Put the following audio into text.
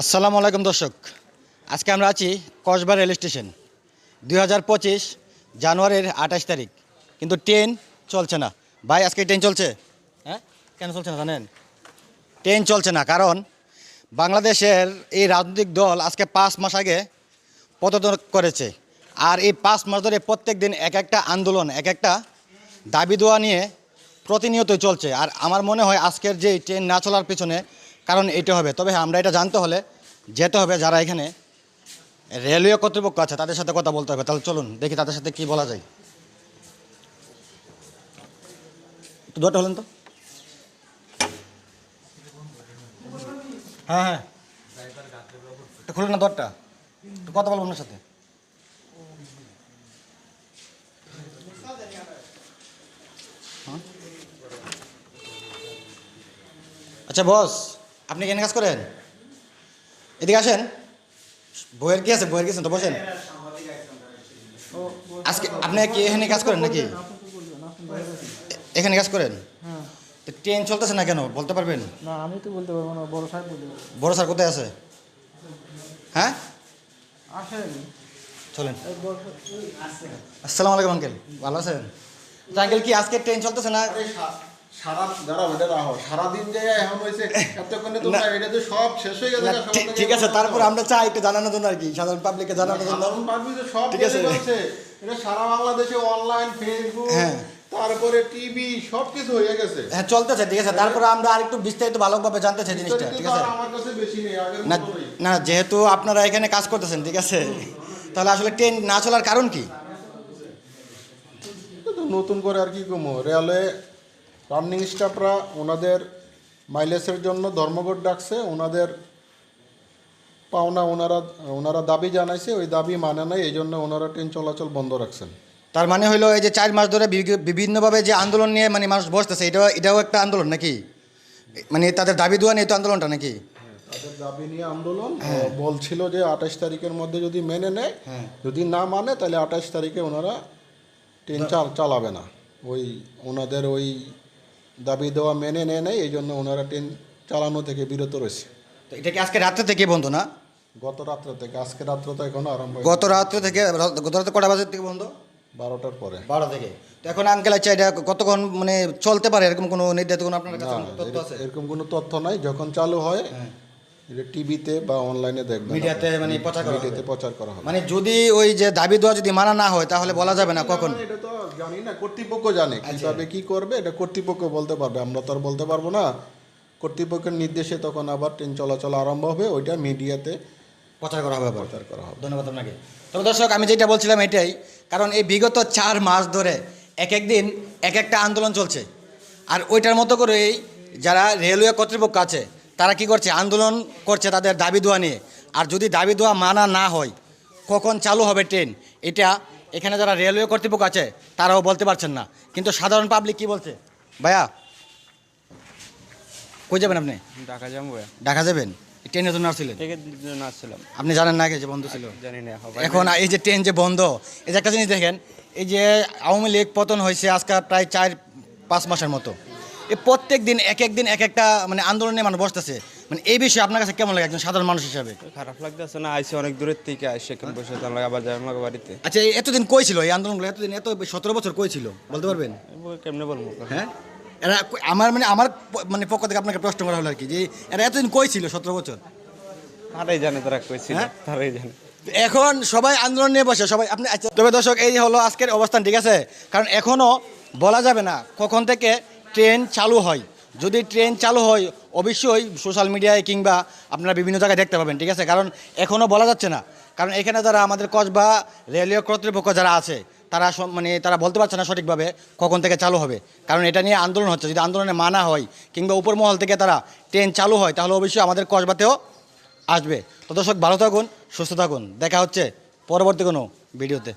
আসসালামু আলাইকুম দর্শক। আজকে আমরা আছি কসবা রেল স্টেশন। দুই হাজার পঁচিশ জানুয়ারির আঠাশ তারিখ। কিন্তু ট্রেন চলছে না। ভাই, আজকে ট্রেন চলছে? হ্যাঁ? কেন চলছে না জানেন? ট্রেন চলছে না। কারণ বাংলাদেশের এই রাজনৈতিক দল আজকে পাঁচ মাস আগে পদত্যাগ করেছে। আর এই পাঁচ মাস ধরে প্রত্যেক দিন এক একটা আন্দোলন, এক একটা দাবি দোয়া নিয়ে প্রতিনিয়ত চলছে। আর আমার মনে হয় আজকের যে ট্রেন না চলার পিছনে কারণ এটা হবে। তবে আমরা এটা জানতে হলে যেতে হবে যারা এখানে রেলওয়ে কর্তৃপক্ষ আছে, তাদের সাথে কথা বলতে হবে। তাহলে চলুন, দেখি তাদের সাথে কি বলা যায়। একটু দরটা হলেন তো? হ্যাঁ হ্যাঁ। খুলুন না দরটা। একটু কথা বলব ওনার সাথে। হ্যাঁ? আচ্ছা বস। আপনি কেন কাজ করেন? এদিকে আসেন। বইয়ের কি আছে? বইয়ের কি তো বসেন। আজকে আপনি কি এখানে কাজ করেন নাকি? এখানে কাজ করেন? হ্যাঁ। তো ট্রেন চলতেছে না কেন? বলতে পারবেন? না আমি তো বলতে পারব না। বড় স্যার বলতে পারব। বড় স্যার কোথায় আছে? হ্যাঁ? আসেন। চলেন। আসসালামু আলাইকুম আঙ্কেল। ভালো আছেন? আঙ্কেল কি আজকে ট্রেন চলতেছে না? সারা দাঁড়াও এটা রাখো সারাদিন যে এখন হয়েছে এতক্ষণে তোমরা এটা তো সব শেষ হয়ে গেছে না, না, সকাল ঠিক- আছে তারপর আমরা চাই একটু জানানোর জন্য আর কি সাধারণ পাবলিককে জানানোর জন্য। সাধারণ পাবলিক সব ঠিক ঠিক আছে। আছে এটা সারা বাংলাদেশে অনলাইন ফেসবুক হ্যাঁ। তারপরে টিভি সব হয়ে গেছে। হ্যাঁ চলতেছে ঠিক আছে। তারপর আমরা আরেকটু বিস্তারিত ভালোভাবে জানতে চাই জিনিসটা ঠিক আছে? আমার কাছে বেশি নেই না না যেহেতু আপনারা এখানে কাজ করতেছেন ঠিক আছে? তাহলে আসলে ট্রেন না চলার কারণ কি? নতুন করে আর কি কমো রেলওয়ে রানিং স্টাফরা ওনাদের মাইলেজের জন্য ধর্মঘট ডাকছে ওনাদের পাওনা ওনারা ওনারা দাবি জানাইছে ওই দাবি মানে নাই এই জন্য ওনারা ট্রেন চলাচল বন্ধ রাখছেন। তার মানে হলো এই যে চার মাস ধরে বিভিন্নভাবে যে আন্দোলন নিয়ে মানে মানুষ বসতেছে এটাও এটাও একটা আন্দোলন নাকি? মানে তাদের দাবি দেওয়া নিয়ে তো আন্দোলনটা নাকি? তাদের দাবি নিয়ে আন্দোলন বলছিল যে আঠাশ তারিখের মধ্যে যদি মেনে নেয় হ্যাঁ। যদি না মানে তাহলে আঠাশ তারিখে ওনারা ট্রেন চাল চালাবে না। ওই ওনাদের ওই দাবি দেওয়া মেনে নেয় নাই এই জন্য ওনারা ট্রেন চালানো থেকে বিরত রয়েছে। তো এটা কি আজকে রাত্রে থেকে বন্ধ না? গত রাত্র থেকে আজকে রাত্র তো এখন আরম্ভ হয়েছে গত রাত্রে থেকে গত রাত্রে কটা বাজার থেকে বন্ধ? বারোটার পরে। বারো থেকে। তো এখন আঙ্কেল আচ্ছা এটা কতক্ষণ মানে চলতে পারে? এরকম কোনো নির্ধারিত কোনো আপনার কাছে তথ্য আছে? এরকম কোনো তথ্য নাই। যখন চালু হয়। এটা টিভিতে বা অনলাইনে দেখবেন মিডিয়াতে মানে প্রচার করা। মিডিয়াতে প্রচার করা হবে। মানে যদি ওই যে দাবি দেওয়া যদি মানা না হয় তাহলে বলা যাবে না কখন? এটা তো জানি না কর্তৃপক্ষ জানে। আচ্ছা। কীভাবে কি করবে এটা কর্তৃপক্ষ বলতে পারবে। আমরা তো আর বলতে পারব না। কর্তৃপক্ষের নির্দেশে তখন আবার ট্রেন চলাচল আরম্ভ হবে ওইটা মিডিয়াতে প্রচার করা হবে প্রচার করা হবে। ধন্যবাদ আপনাকে। তবে দর্শক আমি যেটা বলছিলাম এটাই কারণ এই বিগত চার মাস ধরে এক এক দিন এক একটা আন্দোলন চলছে। আর ওইটার মতো করেই যারা রেলওয়ে কর্তৃপক্ষ আছে তারা কি করছে? আন্দোলন করছে তাদের দাবি দেওয়া নিয়ে। আর যদি দাবি দেওয়া মানা না হয় কখন চালু হবে ট্রেন? এটা এখানে যারা রেলওয়ে কর্তৃপক্ষ আছে তারাও বলতে পারছেন না। কিন্তু সাধারণ পাবলিক কি বলছে? ভাইয়া কই যাবেন আপনি? ঢাকা যাব ঢাকা যাবেন? ট্রেনের জন্য আসছিলেন আপনি জানেন না যে বন্ধ ছিল? জানি না এখন এই যে ট্রেন যে বন্ধ এই যে একটা জিনিস দেখেন এই যে আওয়ামী লীগ পতন হয়েছে আজকে প্রায় চার পাঁচ মাসের মতো। প্রত্যেক দিন এক এক দিন এক একটা মানে আন্দোলনে মানুষ বসতেছে। মানে এই বিষয়ে আপনার কাছে কেমন লাগে একজন সাধারণ মানুষ হিসাবে? খারাপ লাগতেছে না আইসি অনেক দূরের থেকে আইসি এখানে বসে তো আমরা আবার যাই বাড়িতে। আচ্ছা এই এতদিন কই ছিল এই আন্দোলনগুলো? এতদিন এত সতেরো বছর কই ছিল? বলতে পারবেন? কেমনে বলব? হ্যাঁ? এরা আমার মানে আমার মানে পক্ষ থেকে আপনাকে প্রশ্ন করা হলো আর কি যে এরা এতদিন কই ছিল সতেরো বছর? তারাই জানে তারা কইছিল হ্যাঁ? তারাই জানে। এখন সবাই আন্দোলন নিয়ে বসে সবাই আপনি আচ্ছা তবে দর্শক এই হলো আজকের অবস্থান ঠিক আছে? কারণ এখনও বলা যাবে না কখন থেকে ট্রেন চালু হয়। যদি ট্রেন চালু হয়, অবশ্যই সোশ্যাল মিডিয়ায় কিংবা আপনারা বিভিন্ন জায়গায় দেখতে পাবেন, ঠিক আছে? কারণ এখনও বলা যাচ্ছে না। কারণ এখানে যারা আমাদের কসবা, রেলওয়ে কর্তৃপক্ষ যারা আছে, তারা মানে তারা বলতে পারছে না সঠিকভাবে কখন থেকে চালু হবে। কারণ এটা নিয়ে আন্দোলন হচ্ছে। যদি আন্দোলনে মানা হয় কিংবা উপর মহল থেকে তারা ট্রেন চালু হয়, তাহলে অবশ্যই আমাদের কসবাতেও আসবে। তো দর্শক, ভালো থাকুন, সুস্থ থাকুন। দেখা হচ্ছে পরবর্তী কোনো ভিডিওতে।